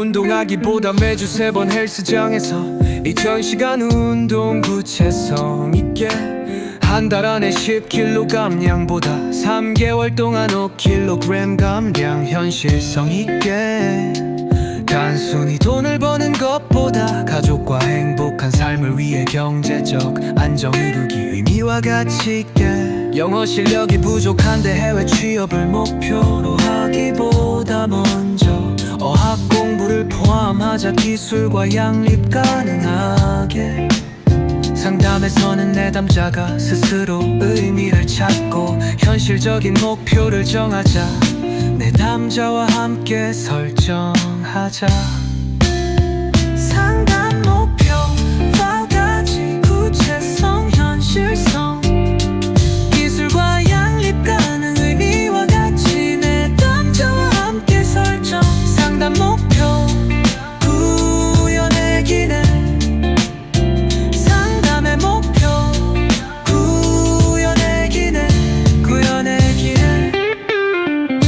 운동하기보다 매주 세 번 헬스장에서 2000시간 운동 구체성 있게 한 달 안에 10kg 감량보다 3개월 동안 5kg 감량 현실성 있게 단순히 돈을 버는 것보다 가족과 행복한 삶을 위해 경제적 안정 이루기 의미와 가치 있게 영어 실력이 부족한데 해외 취업을 목표로 하 기술과 양립 가능하게. 상담에서는 내담자가 스스로 의미를 찾고 현실적인 목표를 정하자. 내담자와 함께 설정하자